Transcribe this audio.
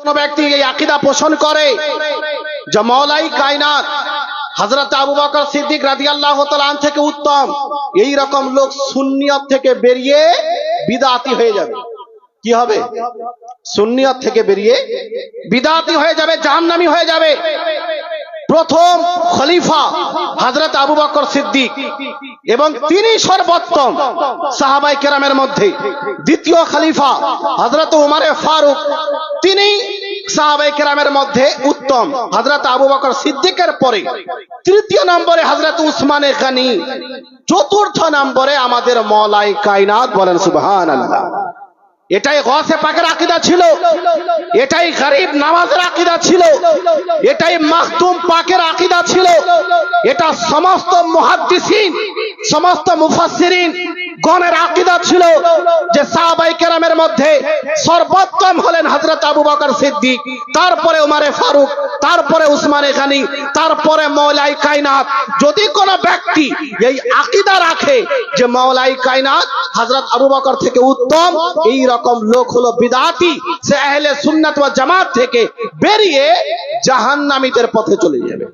কোন ব্যক্তি এই আকিদা পোষণ করে যে মৌলাই কায়নাত হজরত আবু বকর সিদ্দিক তাআলা আন থেকে উত্তম, এই রকম লোক সুন্নিয়ত থেকে বেরিয়ে বিদাতি হয়ে যাবে। কি হবে? সুন্নিয়ত থেকে বেরিয়ে বিদাতি হয়ে যাবে, জাহান্নামী হয়ে যাবে। প্রথম খলিফা হজরত আবু বকর সিদ্দিক এবং তিনি সর্বোত্তম সাহাবাই কেরামের মধ্যে। দ্বিতীয় খলিফা হজরত উমারে ফারুক আমাদের মলাই বলেন সুবহান এটাই গসে পাকের আকিদা ছিল, এটাই গরিব নামাজের আকিদা ছিল, এটাই মাহতুম পাকের আকিদা ছিল, এটা সমস্ত মুহাদ্দিসিন, সমস্ত মুফাসসিরিন গণের আকিদা ছিল যে মধ্যে সর্বোত্তম হলেন হযরত আবু বকর সিদ্দিক, তারপরে উমারে ফারুক, তারপরে উসমানে গানি তারপরে মৌলাই কায়নাত। যদি কোনো ব্যক্তি এই আকিদা রাখে যে মৌলাই কায়নাত হযরত আবু বকর থেকে উত্তম, এই রকম লোক হলো বিদাতি, সে আহলে সুন্নাত ওয়া জামাত থেকে বেরিয়ে জাহান্নামীদের পথে চলে যাবে।